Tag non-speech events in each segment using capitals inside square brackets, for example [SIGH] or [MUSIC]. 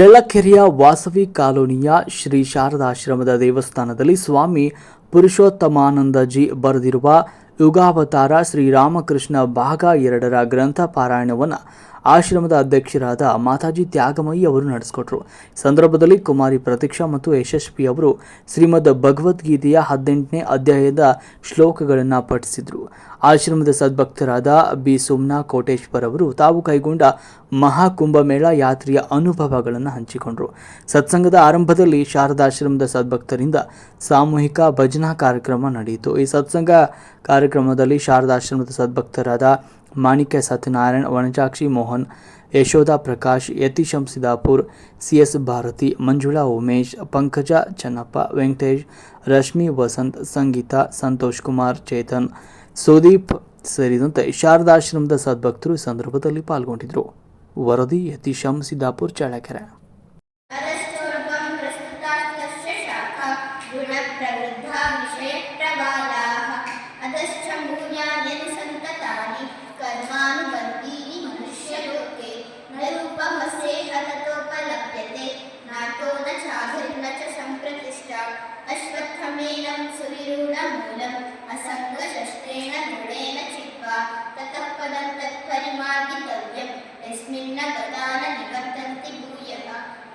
ಚಳ್ಳಕೆರೆಯ ವಾಸವಿ ಕಾಲೋನಿಯ ಶ್ರೀ ಶಾರದಾಶ್ರಮದ ದೇವಸ್ಥಾನದಲ್ಲಿ ಸ್ವಾಮಿ ಪುರುಷೋತ್ತಮಾನಂದಜಿ ಬರೆದಿರುವ ಯುಗಾವತಾರ ಶ್ರೀರಾಮಕೃಷ್ಣ ಭಾಗ ಎರಡರ ಗ್ರಂಥ ಪಾರಾಯಣವನ್ನು ಆಶ್ರಮದ ಅಧ್ಯಕ್ಷರಾದ ಮಾತಾಜಿ ತ್ಯಾಗಮಯಿ ಅವರು ನಡೆಸಿಕೊಟ್ರು. ಸಂದರ್ಭದಲ್ಲಿ ಕುಮಾರಿ ಪ್ರತೀಕ್ಷಾ ಮತ್ತು ಯಶಸ್ವಿ ಅವರು ಶ್ರೀಮದ್ ಭಗವದ್ಗೀತೆಯ ಹದಿನೆಂಟನೇ ಅಧ್ಯಾಯದ ಶ್ಲೋಕಗಳನ್ನು ಪಠಿಸಿದರು. ಆಶ್ರಮದ ಸದ್ಭಕ್ತರಾದ ಬಿ. ಸುಮ್ನಾ ಕೋಟೇಶ್ವರ್ ಅವರು ತಾವು ಕೈಗೊಂಡ ಮಹಾಕುಂಭಮೇಳ ಯಾತ್ರೆಯ ಅನುಭವಗಳನ್ನು ಹಂಚಿಕೊಂಡರು. ಸತ್ಸಂಗದ ಆರಂಭದಲ್ಲಿ ಶಾರದಾಶ್ರಮದ ಸದ್ಭಕ್ತರಿಂದ ಸಾಮೂಹಿಕ ಭಜನಾ ಕಾರ್ಯಕ್ರಮ ನಡೆಯಿತು. ಈ ಸತ್ಸಂಗ ಕಾರ್ಯಕ್ರಮದಲ್ಲಿ ಶಾರದಾಶ್ರಮದ ಸದ್ಭಕ್ತರಾದ ಮಾಣಿಕ್ಯ ಸತ್ಯನಾರಾಯಣ್, ವನಜಾಕ್ಷಿ ಮೋಹನ್, ಯಶೋಧ ಪ್ರಕಾಶ್, ಯತೀಶಂ ಸಿದಾಪುರ್ ಸಿ ಎಸ್ ಭಾರತಿ, ಮಂಜುಳಾ ಉಮೇಶ್, ಪಂಕಜ ಚನ್ನಪ್ಪ, ವೆಂಕಟೇಶ್, ರಶ್ಮಿ ವಸಂತ್, ಸಂಗೀತಾ, ಸಂತೋಷ್ ಕುಮಾರ್, ಚೇತನ್, ಸುದೀಪ್ ಸೇರಿದಂತೆ ಶಾರದಾಶ್ರಮದ ಸದ್ಭಕ್ತರು ಈ ಸಂದರ್ಭದಲ್ಲಿ ಪಾಲ್ಗೊಂಡಿದ್ದರು. ವರದಿ, ಯತೀಶಂ ಸಿದ್ದಾಪುರ್, ಚಳ್ಳಕೆರೆ.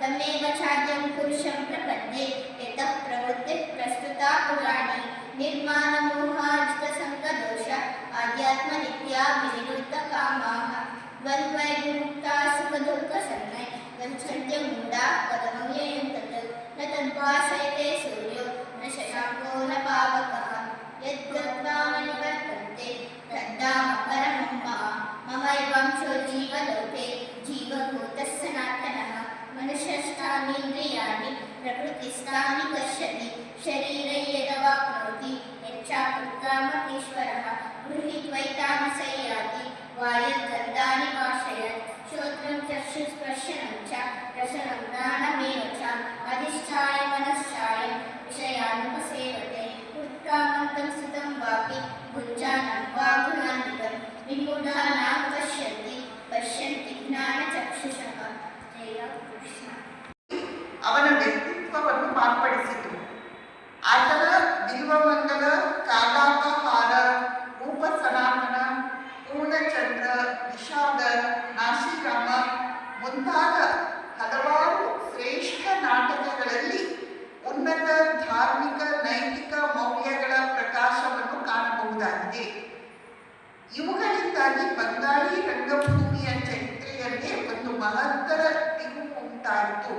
तमेव छाद्यं पुरुषं प्रपद्ये, यतः प्रवृत्तिः प्रस्तुता पुराणी, निर्माणमोहाजितसङ्गदोष, आध्यात्मनित्या विनिवृत्तकामाः द्वन्द्वैर्विमुक्ता सुखदुःखसन्नय गच्छन्त्यमूढा पदमव्ययं तत्, न तद्भासयते मनुष्यस्थानीन्द्रियाणि प्रकृतिस्थानि पश्यति शरीरे यदवाप्नोति ಮುಂತಾದ ಹಲವಾರು ಶ್ರೇಷ್ಠ ನಾಟಕಗಳಲ್ಲಿ ಉನ್ನತ ಧಾರ್ಮಿಕ, ನೈತಿಕ ಮೌಲ್ಯಗಳ ಪ್ರಕಾಶವನ್ನು ಕಾಣಬಹುದಾಗಿದೆ. ಇವುಗಳಿಂದಾಗಿ ಬಂಗಾಳಿ ರಂಗಭೂಮಿಯ ಚರಿತ್ರೆಯಲ್ಲೇ ಒಂದು ಮಹತ್ತರ ತಿರುವು ಉಂಟಾಯಿತು.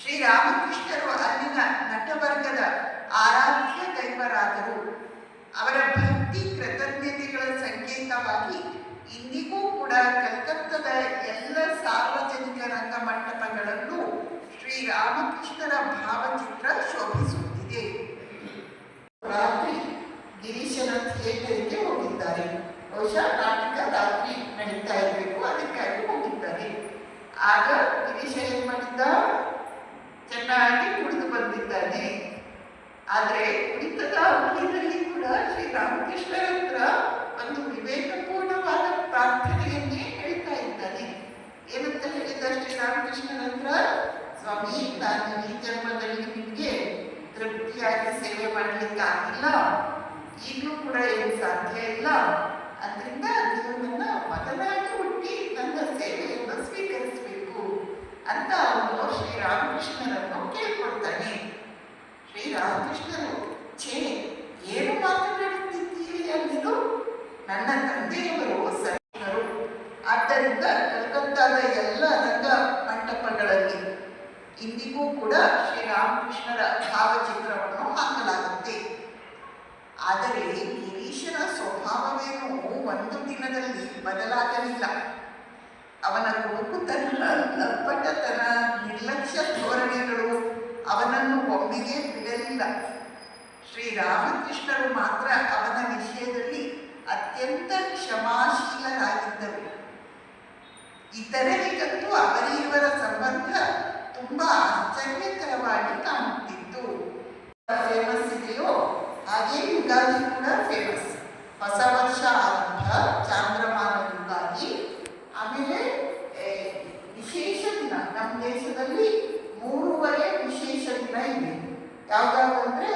ಶ್ರೀರಾಮಕೃಷ್ಣರು ಅಲ್ಲಿನ ನಟವರ್ಗದ ಆರಾಧ್ಯ ದೈವರಾದರು. ಅವರ ಭಕ್ತಿ ಕೃತಜ್ಞತೆಗಳ ಸಂಕೇತವಾಗಿ ಇಂದಿಗೂ ಕೂಡ ಕಲ್ಕತ್ತಾದ ಎಲ್ಲ ಸಾರ್ವಜನಿಕ ರಂಗ ಮಂಟಪಗಳಲ್ಲೂ ಶ್ರೀರಾಮಕೃಷ್ಣರ ಭಾವಚಿತ್ರ ಶೋಭಿಸುತ್ತಿದೆ. ರಾತ್ರಿ ಗಿರೀಶನ ಥಿಯೇಟರ್ಗೆ ಹೋಗಿದ್ದಾರೆ. ಬಹುಶಃ ನಾಟಕ ರಾತ್ರಿ ನಡೀತಾ ಇರಬೇಕು ಅದಕ್ಕಾಗಿ ಹೋಗಿದ್ದಾರೆ. ಆಗ ಗಿರೀಶ ಏನ್ ಮಾಡಿದ್ದ? ಚೆನ್ನಾಗಿ ಕುಡಿದು ಬಂದಿದ್ದಾನೆ. ಆದ್ರೆ ಕುಡಿತದ ಹುಲಿನಲ್ಲಿ ಕೂಡ ಶ್ರೀರಾಮಕೃಷ್ಣರ ಕೂಡ ಏನು ಸಾಧ್ಯ ಇಲ್ಲ. ಅದರಿಂದ ನನ್ನ ಮಗನಾಗಿ ಹುಟ್ಟಿ ನನ್ನ ಸೇವೆಯನ್ನು ಸ್ವೀಕರಿಸಬೇಕು ಅಂತ ಅವನು ಶ್ರೀರಾಮಕೃಷ್ಣರನ್ನು ಕೇಳ್ಕೊಳ್ತಾನೆ. ಶ್ರೀರಾಮಕೃಷ್ಣರು, ಛೇ, ಏನು ಮಾತನಾಡುತ್ತಿದ್ದೀರಿ ಅಲ್ಲಿದು ನನ್ನ ತಂದೆಯವರು ಸರಿದರು ಆದ್ದರಿಂದ ಕಲ್ಕತ್ತಾದ ಎಲ್ಲ ರಂಗ ಮಂಟಪಗಳಲ್ಲಿ ಇಂದಿಗೂ ಕೂಡ ಶ್ರೀರಾಮಕೃಷ್ಣರ ಭಾವಚಿತ್ರವನ್ನು ಹಾಕಲಾಗುತ್ತೆ. ಆದರೆ ಒಂದು ದಿನದಲ್ಲಿ ಬದಲಾಗಲಿಲ್ಲ. ಅವನ ಕೋಪುತನ ಲಪ್ಪಟತನ ನಿರ್ಲಕ್ಷ್ಯ ಧೋರಣೆಗಳು ಅವನನ್ನು ಒಮ್ಮೆಗೆ ಬಿಡಲಿಲ್ಲ. ಶ್ರೀರಾಮಕೃಷ್ಣರು ಮಾತ್ರ ಅವನ ವಿಷಯದಲ್ಲಿ ಅತ್ಯಂತ ಕ್ಷಮಾಶೀಲರಾಗಿದ್ದರು. ಇತರರಿಗಂತೂ ಅವರಿವರ ಸಂಬಂಧ ತುಂಬಾ ಆಶ್ಚರ್ಯಕರವಾಗಿ ಕಾಣುತ್ತಿತ್ತು. ಫೇಮಸ್ ಇದೆಯೋ ಹಾಗೆ ಯುಗಾದಿ ಕೂಡ ಫೇಮಸ್ ಹೊಸ ವರ್ಷ ಆಮೇಲೆ ವಿಶೇಷ ದಿನ. ನಮ್ಮ ದೇಶದಲ್ಲಿ ಮೂರುವರೆ ವಿಶೇಷ ದಿನ ಇದೆ. ಯಾವ್ದಾದ್ರು ಅಂದ್ರೆ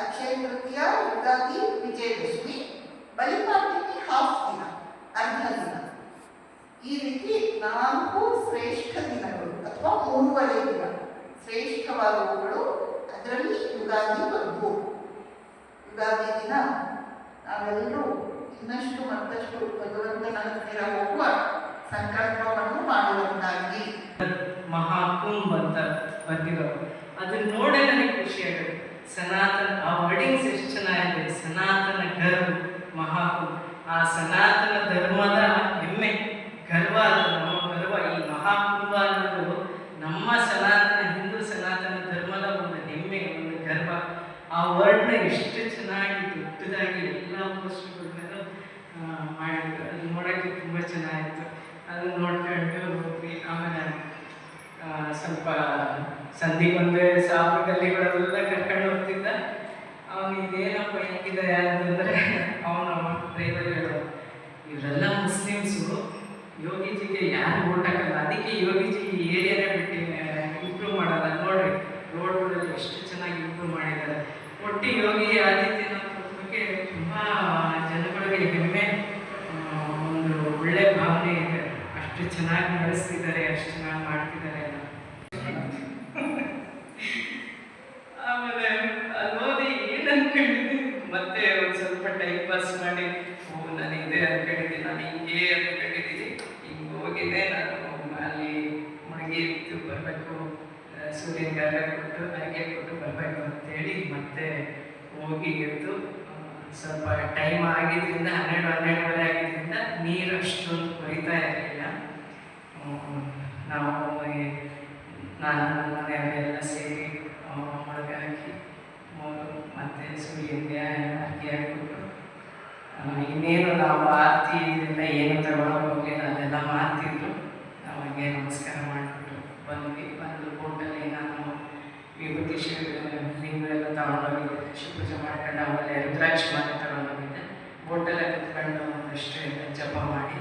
ಅಕ್ಷಯ ತೃತೀಯ, ಯುಗಾದಿ, ವಿಜಯದಶಮಿ ಬಲಿಪಾಡ್ಯಮಿ ಹಾಫ್ ದಿನ, ಅರ್ಧ ದಿನ. ಈ ರೀತಿ ನಾಲ್ಕು ಶ್ರೇಷ್ಠ ದಿನಗಳು, ಅಥವಾ ಮೂರುವರೆ ದಿನ. ಶ್ರೇಷ್ಠವಾದವುಗಳು ಅದರಲ್ಲಿ ಯುಗಾದಿ ಒಂದು ಯುಗಾದಿ ದಿನ ನಾವೆಲ್ಲರೂ ಇನ್ನಷ್ಟು ಮತ್ತಷ್ಟು ಭಗವಂತನ ಹತ್ತಿರ ಹೋಗುವ ಸಂಕಲ್ಪವನ್ನು ಮಾಡುವಂತಾಗಿ ಮಹಾಕುಂಭ ಅಂತ ಬಂದಿರೋ ಅದನ್ನ ನೋಡೇ ನನಗೆ ಖುಷಿ ಆಗುತ್ತೆ. ಸನಾತನ, ಆ ವರ್ಡಿಂಗ್ಸ್ ಎಷ್ಟು ಚೆನ್ನಾಗಿದೆ. ಸನಾತನ ಗರ್ವ್ ಮಹಾಕುಂಭ. ಆ ಸನಾತನ ಅದಕ್ಕೆ ಯೋಗಿಜಿ ಈ ಏರಿಯಾನೇ ಬಿಟ್ಟು ಅರ್ಘ್ಯ ಕೊಟ್ಟು ನನಗೆ ಕೊಟ್ಟು ಬರಬೇಕು ಅಂತೇಳಿ ಮತ್ತೆ ಹೋಗಿ ಎದ್ದು ಸ್ವಲ್ಪ ಟೈಮ್ ಆಗಿದ್ದರಿಂದ ಹನ್ನೆರಡು, ಹನ್ನೆರಡುವರೆ ಆಗಿದ್ದರಿಂದ ನೀರು ಅಷ್ಟೊಂದು ಕೊರಿತಾ ಇರಲಿಲ್ಲ. ನಾವು ನಾನು ಮನೆಯವರೆಲ್ಲ ಸೇರಿ ಮೊಳಗೆ ಹಾಕಿ ಮತ್ತೆ ಸೂರ್ಯನಿಗೆ ಅಕ್ಕಿ ಹಾಕಿಬಿಟ್ಟು ಇನ್ನೇನು ನಾವು ಆರತಿ ಇದರಿಂದ ಏನು ಹೋಗಲಿಲ್ಲ, ಅದೆಲ್ಲ ಮಾಡ್ತಿದ್ರು ನಮಗೆ ನಮಸ್ಕಾರ ಮಾಡಿಬಿಟ್ಟು ಬಂದ್ವಿ. ಬಂದು ನಾನು ವಿಭೂತಿ ಶಿವ ಲಿಂಗ ಎಲ್ಲ ತಗೊಂಡೋಗಿದ್ದೆ. ಶಿವಪೂಜೆ ಮಾಡ್ಕೊಂಡು ಆಮೇಲೆ ರುದ್ರಾಕ್ಷಿ ಮಾಡಿ ತಗೊಂಡೋಗಿದ್ದೆ. ಬೋಟಲ್ಲೇ ಕುತ್ಕೊಂಡು ಎಲ್ಲ ಜಪ ಮಾಡಿ,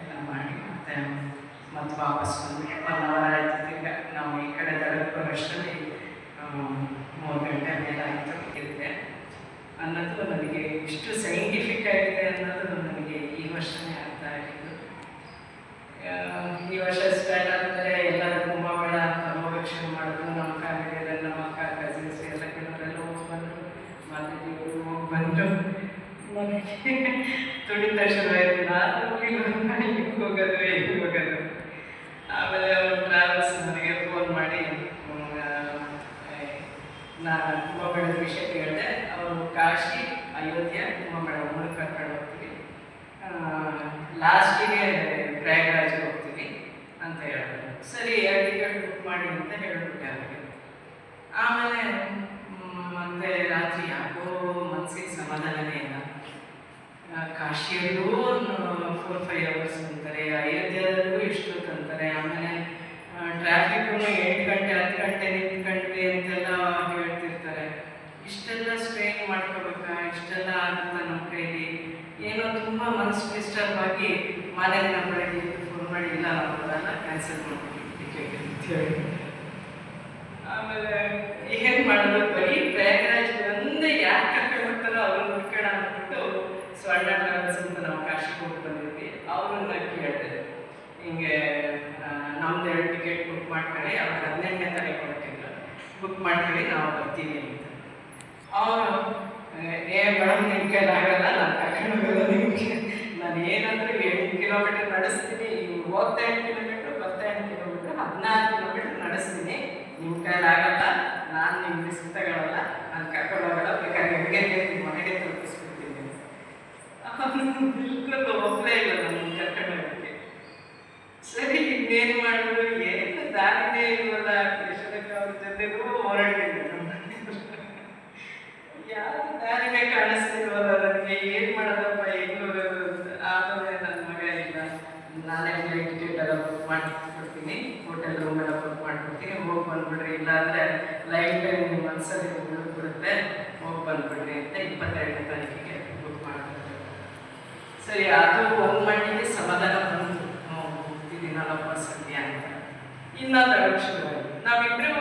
ಎಲ್ಲ ಮಾಡಿ ಮತ್ತೆ ಮತ್ತೆ ವಾಪಸ್ ಬಂದು ಒನ್ ನಾವು ಈ ಕಡೆ ದಡಕ್ಕೆ ಮೂರು ಗಂಟೆ ಮೇಲೆ ಆಯಿತು ಇರುತ್ತೆ. ಅನ್ನೋದು ನನಗೆ ಇಷ್ಟು ಸೈಂಟಿಫಿಕ್ ಆಗಿದೆ ಅನ್ನೋದು ನನಗೆ ಈ ವರ್ಷನೇ ಅರ್ಥ ಆಗಿದ್ದು ಆ, ಈ ವರ್ಷ ಸ್ಟಾರ್ಟ್ ಆದಮೇಲೆ ಎಲ್ಲರೂ ಕುಂಭಮೇಳ ಅಂತ ಹೋಗಕ್ಕೆ ಶುರು ಮಾಡಿದ್ರು ನಮ್ಮ ಫ್ಯಾಮಿಲಿಯಲ್ಲಿ ನಮ್ಮ ಅಕ್ಕ ಕಸಿನ್ಸ್ ಎಲ್ಲ ಕೆಲವರೆಲ್ಲ ಹೋಗಿ ಬಂದರು ಹೋಗಿ ಬಂದರು ನನಗೆ ತುಡಿತ ಶುರು ಆಯಿತು ನಾನು ಹೋಗಿಲ್ಲ ಹಿಂಗೆ ಹೋಗೋದು ಹಿಂಗೆ ಹೋಗೋದು ಆಮೇಲೆ ಅವ್ರು ಟ್ರಾವೆಲ್ಸ್ ನನಗೆ ಫೋನ್ ಮಾಡಿ ನಾನು ಕುಂಭಮೇಳದ ವಿಷಯ ಕೇಳಿದೆ ಅವರು ಕಾಶಿ ಅಯೋಧ್ಯೆ ಕುಂಭಮೇಳ ಮೂರು ಕರ್ಕೊಂಡು ಹೋಗ್ತೀವಿ ಲಾಸ್ಟಿಗೆ ಪ್ರಯಾಗರಾಜ್ಗೆ ಹೋಗ್ತೀವಿ ಅಂತ ಹೇಳಿದ್ರು ಸರಿ ಎರಡು ಟಿಕೆಟ್ ಬುಕ್ ಮಾಡಿ ಅಂತ ಹೇಳ್ಬಿಟ್ಟೆ ಅವರಿಗೆ ಆಮೇಲೆ ಮ್, ಮತ್ತೆ ರಾತ್ರಿ ಯಾಕೋ ಮನಸ್ಸಿಗೆ ಸಮಾಧಾನನೇ ಇಲ್ಲ ಆ, ಕಾಶಿಯಲ್ಲೂ ಫೋರ್ ಫೈವ್ ಅವರ್ಸ್ ಅಂತಾರೆ ಅಯೋಧ್ಯದಲ್ಲೂ ಇಷ್ಟೊತ್ತು ಅಂತಾರೆ. ಆಮೇಲೆ ಟ್ರಾಫಿಕ್ಕು ಎಂಟು ಗಂಟೆ, ಹತ್ತು ಗಂಟೆ ನಿಂತ್ಕೊಂಡ್ವಿ ಅಂತೆಲ್ಲ ಹೇಳ್ತಿರ್ತಾರೆ. ಇಷ್ಟೆಲ್ಲ ಸ್ಟ್ರೈನ್ ಮಾಡ್ಕೋಬೇಕಾ? ಇಷ್ಟೆಲ್ಲ ಆಗುತ್ತಾ ನಮ್ಮ ಕೈಲಿ? ಏನೋ ತುಂಬ ಮನಸ್ಸು ಡಿಸ್ಟರ್ಬ್ ಆಗಿ ನಮ್ಮ ಬೆಳಗ್ಗೆ ಫೋನ್ ಮಾಡಿ ಇಲ್ಲ ನಾವು ಕ್ಯಾನ್ಸಲ್ ಅಂತೇಳಿ ಆಮೇಲೆ ಏನು ಮಾಡೋದು ಬರೀ ಪ್ರಯಾಗರಾಜ್ ಒಂದೇ ಯಾರು ಕರ್ಕೊಂಡು ಹೋಗ್ತಾರೋ ಅವ್ರನ್ನ ಹುಡ್ಕೋಣ ಅಂದ್ಬಿಟ್ಟು ಸ್ವರ್ಣ ಟ್ರಾವೆಲ್ಸ್ ಅಂತ ನಾವು ಕಾಶಿಗೆ ಹೋಗಿ ಬಂದಿದ್ವಿ ಅವ್ರನ್ನ ಕೇಳಿದೆ ಹಿಂಗೆ ಆ, ನಮ್ದು ಎರಡು ಟಿಕೆಟ್ ಬುಕ್ ಮಾಡ್ಕೊಳ್ಳಿ ಅವ್ರಿಗೆ ಹದಿನೆಂಟನೇ ತಾರೀಕು ಕೊಡ್ತಿದ್ರು ಬುಕ್ ಮಾಡ್ಕೊಳ್ಳಿ ನಾವು ಬರ್ತೀವಿ ಅಂತ. ಅವರು ಏ ಮೇಡಮ್ ನಿಮ್ಮ ಕೈಲಿ ಆಗಲ್ಲ? ನಾನು ಕರ್ಕೊಂಡು ಹೋಗಲ್ಲ ನಿಮಗೆ. ನಾನು ಏನಂದ್ರೆ ಎಂಟು ಕಿಲೋಮೀಟರ್ ನಡೆಸ್ತೀನಿ. ಇವ್ರು ಹೋಗ್ತಾ ಎಂಟು ಕಿಲೋಮೀಟ್ರ್ ಬರ್ತಾ ಎಂಟು ಕಿಲೋಮೀಟ್ರ್ ಹದಿನಾರು ಕಿಲೋಮೀಟ್ರ್ ನಡೆಸ್ತೀನಿ. ನಿಮ್ಮ ಕೈಲಿ ಆಗಲ್ಲ ನಾನು ನಿಮ್ಮ ರಿಸ್ಕ್ ತಗೊಳ್ಳಲ್ಲ ನಾನು ಕರ್ಕೊಂಡು ಹೋಗಲ್ಲ ಬೇಕಾದ್ರೆ ಹೆಂಗೆ ನಿಮ್ಮ ಮನೆಗೆ ತಲುಪಿಸ್ಬಿಡ್ತೀನಿ ಅವನು [LAUGHS] ಬಿಲ್ಕುಲ್ ಒಪ್ಪಲೇ ಇಲ್ಲ ನನ್ನ ಕರ್ಕೊಂಡು ಹೋಗಕ್ಕೆ ಸರಿ ಇನ್ನೇನು ಮಾಡಿದ್ರು ಏನು ದಾರಿನೇ ಇಲ್ವಲ್ಲ ಕೃಷ್ಣಕ್ಕೆ ಅವ್ರ ಜೊತೆಗೂ ಹೊರಟಿದ್ದೆ ಏನು ಮಾಡೋದಪ್ಪ ಹೆಂಗ್ ಆಮೇಲೆ ನನ್ನ ಮಗ ಇಲ್ಲ ನಾನೇ flight ticket hotel room book ಮಾಡ್ಕೊಡ್ತೀನಿ ಹೋಗಿ ಬಂದ್ಬಿಡ್ರಿ ಇಲ್ಲಾಂದ್ರೆ ಲೈಫ್ ಟೈಮ್ ನಿಮ್ಮ ಮನಸ್ಸಲ್ಲಿ ಉಳಿದ್ಬಿಡುತ್ತೆ ಹೋಗಿ ಬಂದ್ಬಿಡ್ರಿ ಅಂತ ಇಪ್ಪತ್ತೆರಡನೇ ತಾರೀಕಿಗೆ ಬುಕ್ ಮಾಡ್ಕೊಡ್ತೀನಿ ಸರಿ ಅದು ಒಂದು ಮಟ್ಟಿಗೆ ಸಮಾಧಾನ ಬಂತು ಹೋಗ್ತಿದ್ದೀನಲ್ಲಪ್ಪ ಸದ್ಯ ಅಂತ ಇನ್ನೊಂದು ಶುರುವಾಯಿತು ನಾವಿಬ್ಬರು